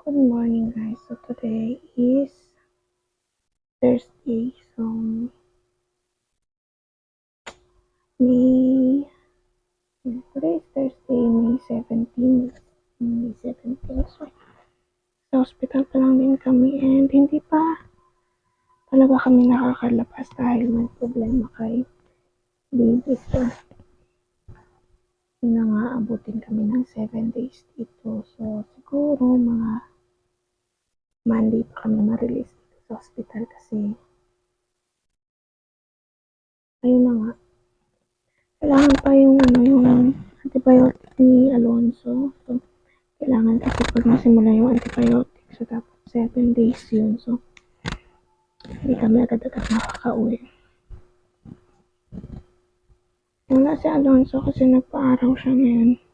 Good morning, guys. So today is Thursday. So May today is Thursday, May 17. May 17. So sa hospital pa lang din kami and hindi pa talaga kami nakakalabas dahil may problema kay baby. So yun na nga, abutin kami ng 7 days dito. So siguro mga Monday pa kami ma-release sa hospital kasi ayun na nga. Kailangan pa yung ano yung antibiotic ni Alonso. So, kailangan kasi pag nasimula yung antibiotic, so dapat 7 days yun. So, hindi kami agad-agad makaka-uwi. Wala si Alonso kasi nagpa-araw siya ngayon.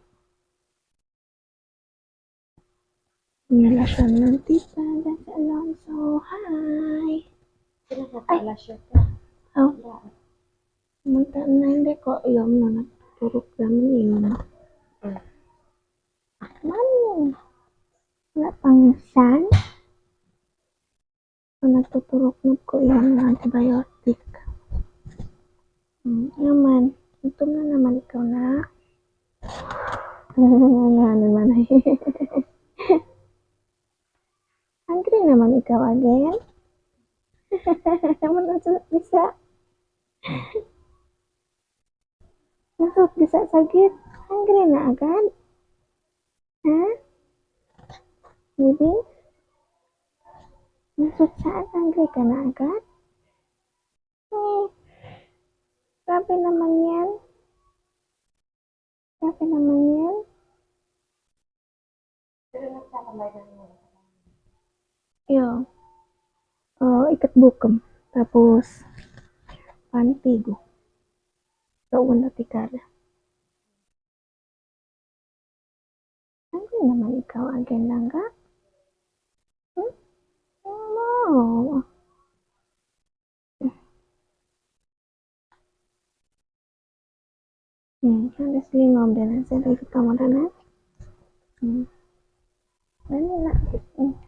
Nala siya ng tita. That's Alonso. Hi! Pinakapala siya ka. Oh, munta na hindi ko alam na nagturok naman yun. Man, wala pang san. So, nagtuturok na ko yun ng antibiotic. Hmm, naman, ito na naman ikaw na. Nga naman ay. Hungry naman ikaw again. Naman ang bisa. Nasot bisa sakit. Hungry na agad. Ha? Baby? Nasot saan? Hungry ka na agad? Eh, grabe naman yan. Grabe naman yan. Pero nagkakamay na iya uh, ikat bukem tapos pantigo kauban na tikada ano naman ikaw ang gandang ka? Hmm? Hello. Hmm, honestly, mom din ang sarili ka mo na na. Hmm. Ano na? Hmm.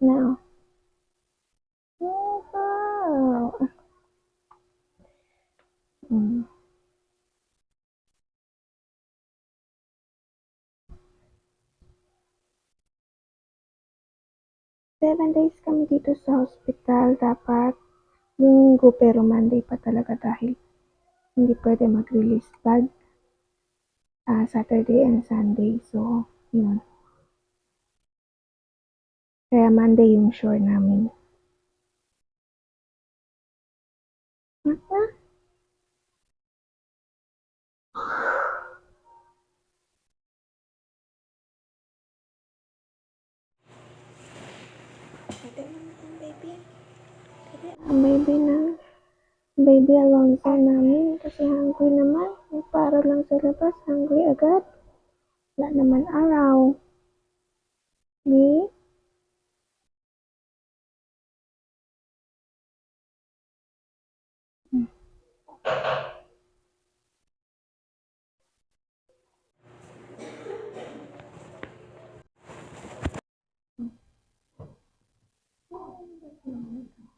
Now. Oh. Mm. Seven days kami dito sa hospital. Dapat linggo pero Monday pa talaga dahil hindi pwede mag-release pag ah, Saturday and Sunday. So, yun. Kaya Monday yung sure namin. Mata? Pwede ang baby. Pwede ang baby na baby Alonso namin kasi hungry naman. Para lang sa labas, hungry agad. Wala naman araw. Me? Oh, I'm going to go.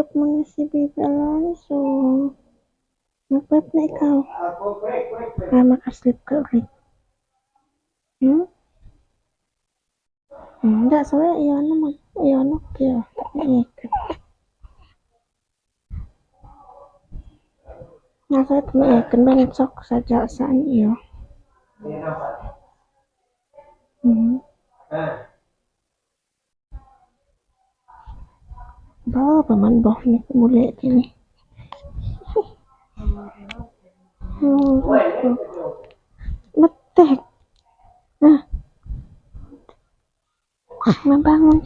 Magprep muna si Baby Alonso. Magprep na ikaw. Para makaslip ka ulit. Hmm? Hindi, sorry. Ayaw na mag... Ayaw na kaya. Ikat. Nasa ito na ikan. Sa iyo. Hmm. Berapa man bohni mulai ini. Betek. Nah.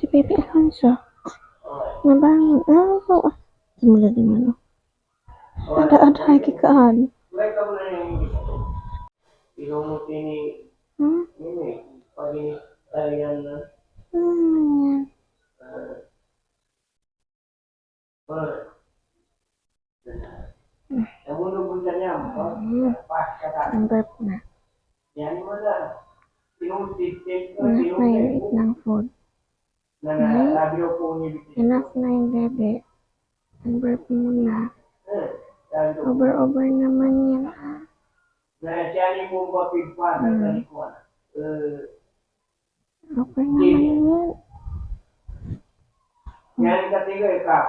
Si Pepe Alonso. Mabangon. Ah, so. Ada-ada lagi kan? Hmm. Number na. Nakakairit ng food. Nay, enough na yung bebe. Unburp muna. Over-over naman yan ha. Hmm. Okay naman yan. Yang ketiga, Kak.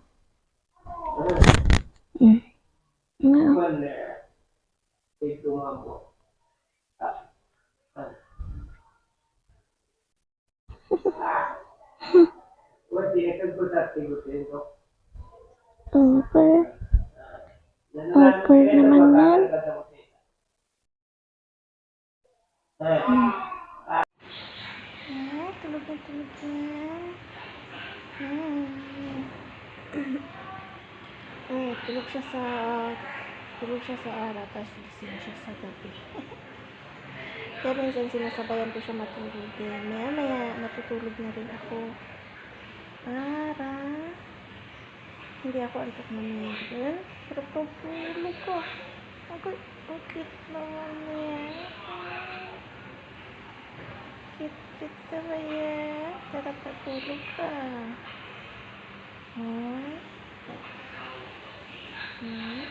Eh. Ito nga po. Ah. Ah. Ah. Wala, tinatag ko sa tigo tigo. Over. Awkward naman yan. Ah, tulog na tulog yan. Hmm. Ay, tulog siya sa tulog siya sa araw, tapos gising siya sa gabi. Kaya minsan sinasabayan ko siya matulog din. Maya maya, natutulog na rin ako. Para hindi ako antok mamaya. Sarap ka tulog ko. Ako, cute naman niya. Cute-cute ka ba yan? Sarap ka tulog ka. Hmm? Hmm?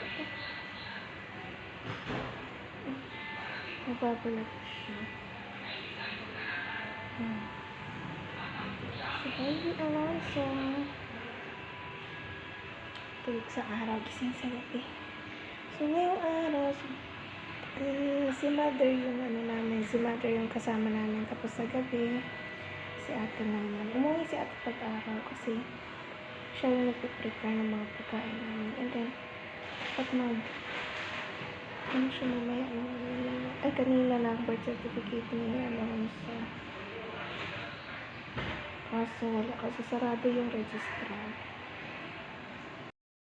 Nababalat siya. Hmm. Si Baby Alonso. Tulog sa araw, gising sa gabi. So, ngayong araw, so, eh, si mother yung ano namin, si mother yung kasama namin. Tapos sa gabi, si ate naman. Umuwi si ate pag-araw kasi siya yung nagpe-prepare ng mga pagkain namin. And then, pag mag, ano siya mamaya, ano, ano ay kanina na birth certificate ni Alonso. Kaso wala kasi sarado yung registrar.